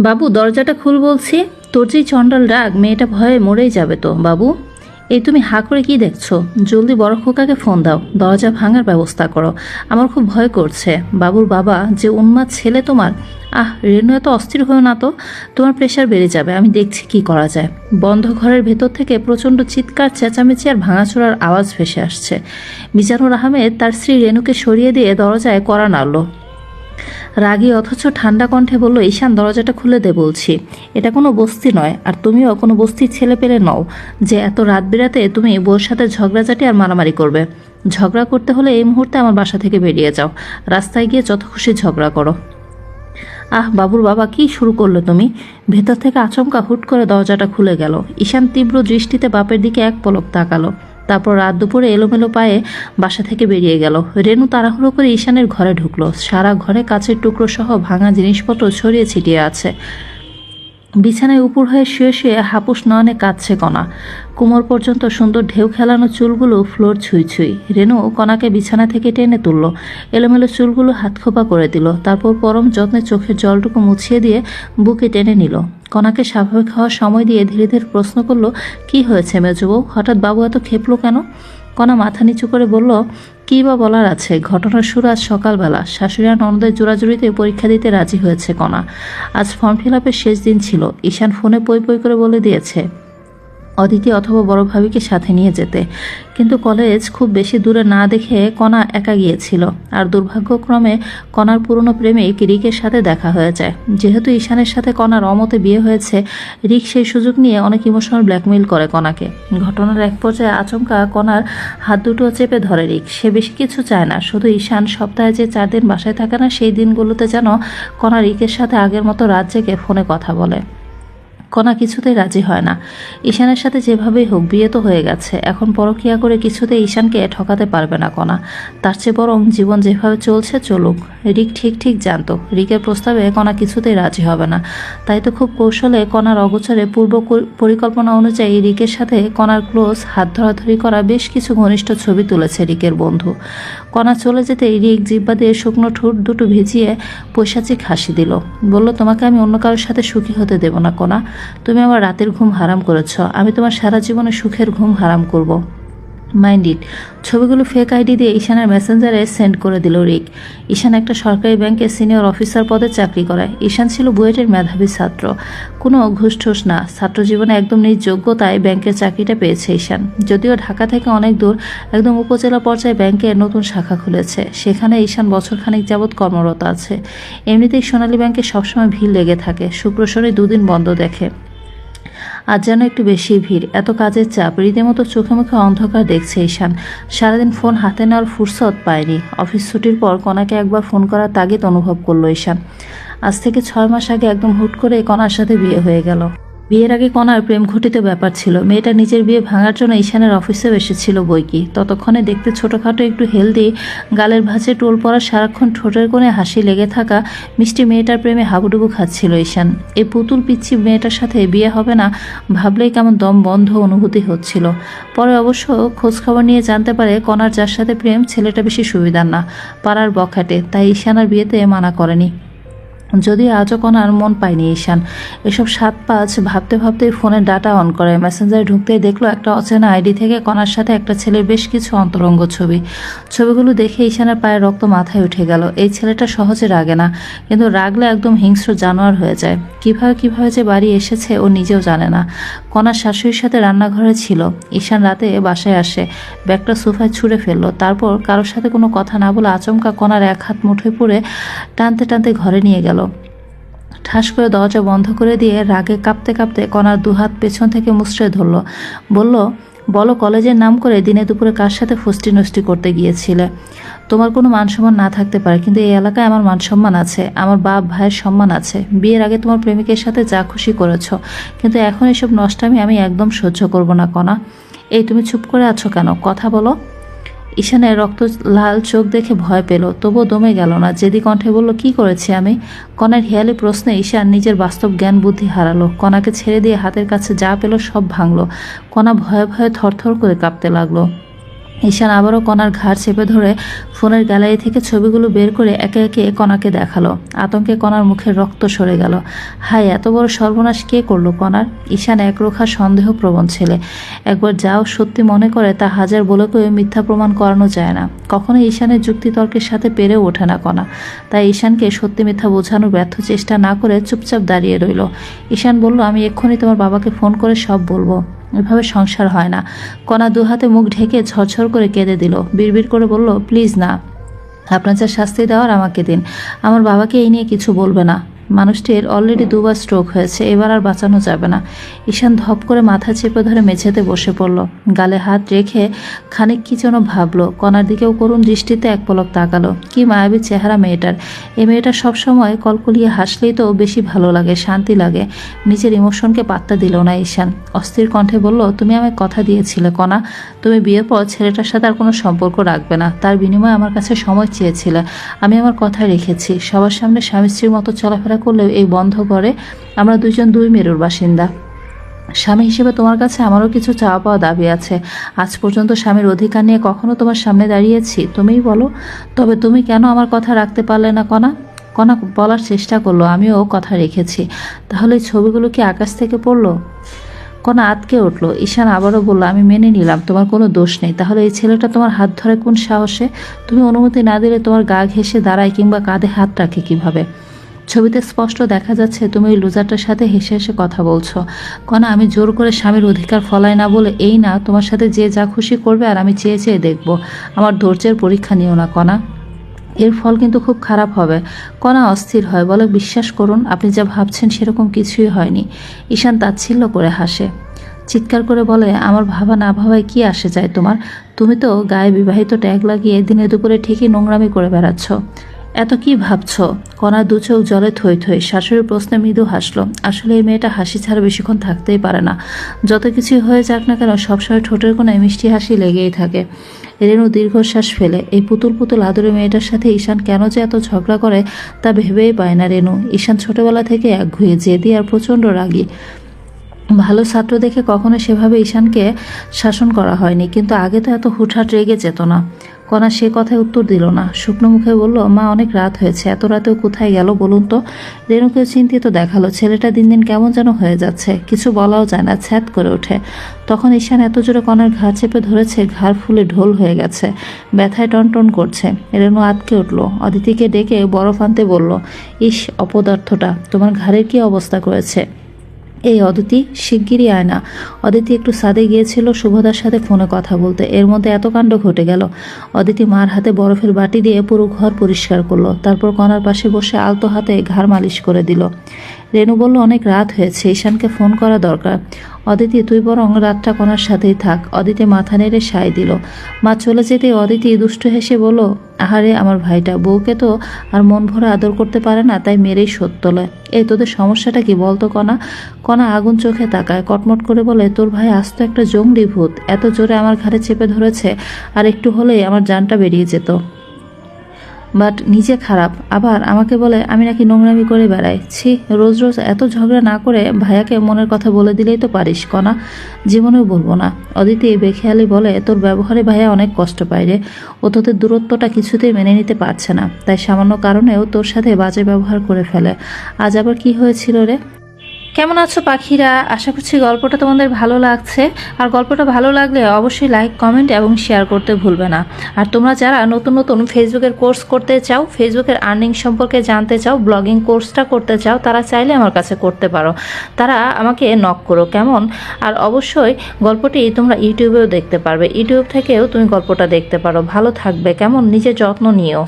বাবু, দরজাটা খুল বলছি। তোর যেই চণ্ডাল রাগ, মেয়েটা ভয়ে মরেই যাবে তো, বাবু। এই তুমি হা করে কি দেখছ? জলদি বড় খোকাকে ফোন দাও। দরজা ভাঙার ব্যবস্থা করো। আমার খুব ভয় করছে। বাবুর বাবা, যে উন্মাদ ছেলে তোমার, আহ রেণু এত অস্থির হয়েও না তো? তোমার প্রেশার বেড়ে যাবে। আমি দেখছি কি করা যায়। বন্ধ ঘরের ভেতর থেকে প্রচণ্ড চিৎকার, চেঁচামেচি আর ভাঙাচোরার আওয়াজ ভেসে আসছে। মিজানুর আহমেদ তার স্ত্রী রেণুকে সরিয়ে দিয়ে দরজায় করা নাড়ল। রাগী অথচ ঠান্ডা কণ্ঠে বলল, ঈশান, দরজাটা খুলে দে, বলছি। এটা কোনো বস্তি নয়, আর তুমিও কোনো বস্তির ছেলে পেলে নও, যে এত রাত বিরাতে তুমি বউর সাথে ঝগড়াঝাটি আর মারামারি করবে। ঝগড়া করতে হলে এই মুহূর্তে আমার বাসা থেকে বেরিয়ে যাও। রাস্তায় গিয়ে যত খুশি ঝগড়া করো। আহ, বাবুর বাবা, কি শুরু করলে তুমি? ভেতর থেকে আচমকা হুট করে দরজাটা খুলে গেল। ঈশান তীব্র দৃষ্টিতে বাপের দিকে এক পলক তাকালো। তারপর রাত দুপুরে এলোমেলো পায়ে বাসা থেকে বেরিয়ে গেল। রেনু তাড়াহুড়ো করে ঈশানের ঘরে ঢুকলো। সারা ঘরে কাচের টুকরো সহ ভাঙা জিনিসপত্র ছড়িয়ে ছিটিয়ে আছে। বিছানায় উপর হয়ে শুয়ে শুয়ে হাপুস নয়নে কাঁদছে কণা। কোমর পর্যন্ত সুন্দর ঢেউ খেলানো চুলগুলো ফ্লোর ছুঁই ছুঁই। রেনু কণাকে বিছানা থেকে টেনে তুলল। এলোমেলো চুলগুলো হাত খোপা করে দিল। তারপর পরম যত্নে চোখের জলটুকু মুছিয়ে দিয়ে বুকে টেনে নিল। কণাকে স্বাভাবিক হওয়ার সময় দিয়ে ধীরে ধীরে প্রশ্ন করল, কি হয়েছে মেজবউ? হঠাৎ বাবু এত খেপলো কেন? কণা মাথা নিচু করে বলল, কী বা বলার আছে? ঘটনার শুরু আজ সকালবেলা। শাশুড়ি আর ননদের জোড়াজুড়িতে পরীক্ষা দিতে রাজি হয়েছে কণা। আজ ফর্ম ফিল শেষ দিন ছিল। ঈশান ফোনে পই পই করে বলে দিয়েছে। অদিতি অথবা বড় ভাবিকে সাথে নিয়ে যেতে। কিন্তু কলেজ খুব বেশি দূরে না দেখে কণা একা গিয়েছিল। আর দুর্ভাগ্যক্রমে কণার পুরনো প্রেমিক রিকের সাথে দেখা হয়ে যায়। যেহেতু ঈশানের সাথে কণার অমতে বিয়ে হয়েছে, রিক সেই সুযোগ নিয়ে অনেক ইমোশনাল ব্ল্যাকমেইল করে কণাকে। ঘটনার এক পর্যায়ে আচমকা কণার হাত দুটো চেপে ধরে রিক। সে বেশি কিছু চায় না, শুধু ঈশান সপ্তাহে যে চার দিন বাসায় থাকে না, সেই দিনগুলোতে যেন কণা রিকের সাথে আগের মতো রাত জেগে ফোনে কথা বলে। কণা কিছুতেই রাজি হয় না। ঈশানের সাথে যেভাবেই হোক বিয়ে তো হয়ে গেছে, এখন পরকিয়া করে কিছুতেই ঈশানকে ঠকাতে পারবে না কণা। তার চেয়ে বরং জীবন যেভাবে চলছে, চলুক। রিক ঠিক ঠিক জানতো। রিকের প্রস্তাবে কণা কিছুতেই রাজি হবে না। তাই তো খুব কৌশলে কণার অগোচরে পূর্ব পরিকল্পনা অনুযায়ী রিকের সাথে কণার ক্লোজ হাত ধরাধরি করা বেশ কিছু ঘনিষ্ঠ ছবি তুলেছে রিকের বন্ধু। কণা চলে যেতে রিক জিব্বা দিয়ে শুকনো ঠোঁট দুটো ভিজিয়ে পৈশাচিক হাসি দিল। বলল, তোমাকে আমি অন্য কারোর সাথে সুখী হতে দেব না, কণা। তুমি আমার রাতের ঘুম হারাম করেছ। আমি তোমার সারা জীবনে সুখের ঘুম হারাম করব। Mind it. ছবিগুলো ফেক আইডি দিয়ে ঈশানের মেসেঞ্জারে সেন্ড করে দিল রিক। ঈশান একটা সরকারি ব্যাংকে সিনিয়র অফিসার পদে চাকরি করায়। ঈশান ছিল বুয়েটের মেধাবী ছাত্র। কোনো ঘুষ ঠুস না। ছাত্র জীবনে একদম নিজ যোগ্যতায় ব্যাংকের চাকরিটা পেয়েছে ঈশান। যদিও ঢাকা থেকে অনেক দূর একদম উপজেলা পর্যায়ে ব্যাংকের নতুন শাখা খুলেছে। সেখানে ঈশান বছরখানেক যাবৎ কর্মরত আছে। এমনিতেই সোনালী ব্যাংকে সবসময় ভিড় লেগে থাকে। শুক্র শনি দুদিন বন্ধ দেখে। আজ যেন একটু বেশি ভিড়। এত কাজের চাপ, রীতিমতো চোখে মুখে অন্ধকার দেখছে ঈশান। সারাদিন ফোন হাতে নেওয়ার ফুরসত পায়নি। অফিস ছুটির পর কনাকে একবার ফোন করার তাগিদ অনুভব করল ঈশান। আজ থেকে ছয় মাস আগে একদম হুট করে কনার সাথে বিয়ে হয়ে গেল। বিয়ের আগে কনার প্রেম ঘটিত ব্যাপার ছিল। মেয়েটা নিজের বিয়ে ভাঙার জন্য ঈশানের অফিসেও এসেছিল বইকি ততক্ষণে দেখতে ছোটোখাটো একটু হেলদি, গালের ভাঁজে টোল পড়া সারাক্ষণ ঠোঁটের কোণে হাসি লেগে থাকা মিষ্টি মেয়েটার প্রেমে হাবুডুবু খাচ্ছিল ঈশান। এই পুতুল পিচ্ছি মেয়েটার সাথে বিয়ে হবে না ভাবলেই কেমন দম বন্ধ অনুভূতি হচ্ছিল। পরে অবশ্য খোঁজখবর নিয়ে জানতে পারে কনার যার সাথে প্রেম ছেলেটা বেশি সুবিধার না, পাড়ার বখাটে, তাই ঈশানার বিয়েতে মানা করেনি। যদিও আজও কনার মন পায়নি ঈশান, এসব সাত পাঁচ ভাবতে ভাবতে ফোনের ডাটা অন করে। মেসেঞ্জারে ঢুকতেই দেখল একটা অচেনা আইডি থেকে কনার সাথে একটা ছেলের বেশ কিছু অন্তরঙ্গ ছবি। ছবিগুলো দেখে ঈশানের পায়ের রক্ত মাথায় উঠে গেল। এই ছেলেটা সহজে রাগে না, কিন্তু রাগলে একদম হিংস্র জানোয়ার হয়ে যায়। কীভাবে কীভাবে যে বাড়ি এসেছে ও নিজেও জানে না। কনার শাশুড়ির সাথে রান্নাঘরে ছিল। ঈশান রাতে বাসায় আসে, ব্যাগটা সোফায় ছুঁড়ে ফেলল। তারপর কারোর সাথে কোনো কথা না বলে আচমকা কনার এক হাত মুঠোয় পড়ে টানতে টানতে ঘরে নিয়ে গেল। ঠাস করে দরজা বন্ধ করে দিয়ে রাগে কাঁপতে কাঁপতে কনার দুহাত পেছন থেকে মুচড়ে ধরল। বলল, বলো, কলেজের নাম করে দিনে দুপুরে কার সাথে ফষ্টি নষ্টি করতে গিয়েছিলে? তোমার কোনো মান সম্মান না থাকতে পারে, কিন্তু এই এলাকায় আমার মান সম্মান আছে, আমার বাপ ভাইয়ের সম্মান আছে। বিয়ের আগে তোমার প্রেমিকের সাথে যা খুশি করেছ, কিন্তু এখন এসব নষ্টামি আমি একদম সহ্য করব না, কণা। এই তুমি চুপ করে আছো কেন? কথা বলো। ঈশানের রক্ত লাল চোখ দেখে ভয় পেল, তবুও দমে গেল না। যেদি কণ্ঠে বলল, কি করেছি আমি? কণার হেয়ালি প্রশ্নে ঈশান নিজের বাস্তব জ্ঞান বুদ্ধি হারালো। কণাকে ছেড়ে দিয়ে হাতের কাছে যা পেল সব ভাঙল। কণা ভয়ে ভয়ে থরথর করে কাঁপতে লাগল। ঈশান আবারও কণার ঘাড় চেপে ধরে ফোনের গ্যালারি থেকে ছবিগুলো বের করে একে একে কণাকে দেখাল। আতঙ্কে কণার মুখের রক্ত সরে গেল। হাই এত বড় সর্বনাশ কে করল কণার? ঈশান একরোখা সন্দেহপ্রবণ ছেলে। একবার যাও, সত্যি মনে করে তা হাজার বলে কেউ মিথ্যা প্রমাণ করানো যায় না। কখনো ঈশানের যুক্তিতর্কের সাথে পেরেও ওঠে না কণা। তাই ঈশানকে সত্যি মিথ্যা বোঝানোর ব্যর্থ চেষ্টা না করে চুপচাপ দাঁড়িয়ে রইল। ঈশান বলল, আমি এক্ষুনি তোমার বাবাকে ফোন করে সব বলব। এভাবে সংসার হয় না। কণা দুহাতে মুখ ঢেকে ঝরঝর করে কেঁদে দিল। বিড়বিড় করে বলল, প্লিজ না। আপনার যা শাস্তি দেওয়ার আমাকে দিন। আমার বাবাকে এই নিয়ে কিছু বলবে না। মানুষটির অলরেডি দুবার স্ট্রোক হয়েছে, এবার আর বাঁচানো যাবে না। ঈশান ধপ করে মাথা চেপে ধরে মেঝেতে বসে পড়ল। গালে হাত রেখে খানিক কি যেন ভাবলো। কণার দিকেও করুণ দৃষ্টিতে এক পলক তাকালো। কি মায়াবী চেহারা মেয়েটার। এই মেয়েটা সবসময় কলকলিয়ে হাসলেই তো বেশি ভালো লাগে, শান্তি লাগে। নিজের ইমোশনকে পাত্তা দিল না ঈশান। অস্থির কণ্ঠে বলল, তুমি আমায় কথা দিয়েছিলে, কণা। তুমি বিয়ের পর ছেলেটার সাথে আর কোনো সম্পর্ক রাখবে না। তার বিনিময়ে আমার কাছে সময় চেয়েছিলে। আমি আমার কথা রেখেছি। সবার সামনে স্বামী স্ত্রীর মতো চলাফেরা করলেও এই বন্ধ করে। আমরা দুজন দুই মেরুর বাসিন্দা। স্বামী হিসেবে তোমার কাছে আমারও কিছু চাওয়া পাওয়া দাবি আছে। আজ পর্যন্ত স্বামীর অধিকার নিয়ে কখনো তোমার সামনে দাঁড়িয়েছি। তুমিই বলো। তবে তুমি কেন আমার কথা রাখতে পারলে না কণা কণা বলার চেষ্টা করল, আমিও কথা রেখেছি। তাহলে এই ছবিগুলো কি আকাশ থেকে পড়ল? কণা আতকে উঠল। ঈশান আবারও বলল, আমি মেনে নিলাম, তোমার কোনো দোষ নেই। তাহলে এই ছেলেটা তোমার হাত ধরে কোন সাহসে? তুমি অনুমতি না দিলে তোমার গা ঘেঁষে দাঁড়ায় কিংবা কাঁধে হাত রাখে কীভাবে? ছবিতে স্পষ্ট দেখা যাচ্ছে, তুমি ওই লুজারটার সাথে হেসে হেসে কথা বলছো। কণা আমি জোর করে স্বামীর অধিকার ফলাই না বলে এই না, তোমার সাথে যে যা খুশি করবে আর আমি চেয়ে চেয়ে দেখব। আমার ধৈর্যের পরীক্ষা নিও না কণা এর ফল কিন্তু খুব খারাপ হবে। কণা অস্থির হয়, বলে, বিশ্বাস করুন, আপনি যা ভাবছেন সেরকম কিছুই হয়নি। ঈশান তাচ্ছিল্য করে হাসে। চিৎকার করে বলে, আমার ভাবা না ভাবায় কি আসে যায় তোমার? তুমি তো গায়ে বিবাহিত ট্যাগ লাগিয়ে দিনে দুপুরে ঠিকই নোংরামি করে বেড়াচ্ছ। এত কি ভাবছ? কণা দু চোখ জলে থই থই। শাশুড়ির প্রশ্নে মৃদু হাসলো। আসলে এই মেয়েটা হাসি ছাড়া বেশিক্ষণ থাকতেই পারে না। যত কিছু হয়ে যাক না কেন, সবসময় ঠোঁটের কোনায় মিষ্টি হাসি লেগেই থাকে। রেনু দীর্ঘশ্বাস ফেলে। এই পুতুল পুতুল আদরে মেয়েটার সাথে ঈশান কেন যে এত ঝগড়া করে, তা ভেবেই পায় না রেনু। ঈশান ছোটবেলা থেকে এক ঘুয়ে জেদি আর প্রচণ্ড রাগী। ভালো ছাত্র দেখে কখনো সেভাবে ঈশানকে শাসন করা হয়নি, কিন্তু আগে তো এত হুটহাট রেগে যেত না। কণা সে কথায় উত্তর দিল না। শুকনো মুখে বলল, মা, অনেক রাত হয়েছে। এত রাতেও কোথায় গেল বলুন তো? রেণুকে চিন্তিত দেখাল, ছেলেটা দিন দিন কেমন যেন হয়ে যাচ্ছে। কিছু বলাও যায় না ছ্যাত করে ওঠে। তখন ঈশান এত জোরে কণার ঘা চেপে ধরেছে, ঘাড় ফুলে ঢোল হয়ে গেছে। ব্যথায় টনটন করছে। রেণু আতকে উঠল। অদিতিকে ডেকে বরফ আনতে বলল, ইস, অপদার্থটা, তোমার ঘাড়ের কি অবস্থা করেছে? এই অদিতি শিগগিরই আয় না। অদিতি একটু সাদে গিয়েছিল শুভদার সাথে ফোনে কথা বলতে। এর মধ্যে এত কাণ্ড ঘটে গেল। অদিতি মার হাতে বরফের বাটি দিয়ে পুরো ঘর পরিষ্কার করল। তারপর কণার পাশে বসে আলতো হাতে ঘাড় মালিশ করে দিল। রেনু বলল, অনেক রাত হয়েছে, ঈশানকে ফোন করা দরকার। অদিতি, তুই বরং রাতটা কণার সাথেই থাক। অদিতি মাথা নেড়ে সায় দিল। মা চলে যেতে অদিতি দুষ্ট হেসে বলল, আহারে, আমার ভাইটা, বউকে তো আর মন ভরে আদর করতে পারে না, তাই মেরেই শোধ তোলে। এই, তোদের সমস্যাটা কি বলতো কণা কণা আগুন চোখে তাকায়, কটমট করে বলে, তোর ভাই আস্ত একটা জঙ্গলি ভূত, এত জোরে আমার ঘাড়ে চেপে ধরেছে, আর একটু হলেই আমার জানটা বেরিয়ে যেত। বাট নিজে খারাপ। আবার আমাকে বলে, আমি নাকি নোংরামি করে বেড়াই। ছি, রোজ রোজ এত ঝগড়া না করে ভাইয়াকে মনের কথা বলে দিলেই তো পারিস, কনা। জীবনেও বলব না। অদিতি বেখেয়ালি বলে, তোর ব্যবহারে ভাইয়া অনেক কষ্ট পায় রে। ও তোদের দূরত্বটা কিছুতেই মেনে নিতে পারছে না। তাই সামান্য কারণেও তোর সাথে বাজে ব্যবহার করে ফেলে। আজ আবার কি হয়েছিল রে? কেমন আছো পাখিরা? আশা করছি গল্পটা তোমাদের ভালো লাগছে। আর গল্পটা ভালো লাগলে অবশ্যই লাইক কমেন্ট এবং শেয়ার করতে ভুলবে না। আর তোমরা যারা নতুন নতুন ফেসবুকের কোর্স করতে চাও ফেসবুকের আর্নিং সম্পর্কে জানতে চাও ব্লগিং কোর্সটা করতে চাও, তারা চাইলে আমার কাছে করতে পারো। তারা আমাকে নক করো, কেমন? আর অবশ্যই গল্পটি তোমরা ইউটিউবেও দেখতে পারবে। ইউটিউব থেকেও তুমি গল্পটা দেখতে পারো। ভালো থাকবে, কেমন? নিজের যত্ন নিও।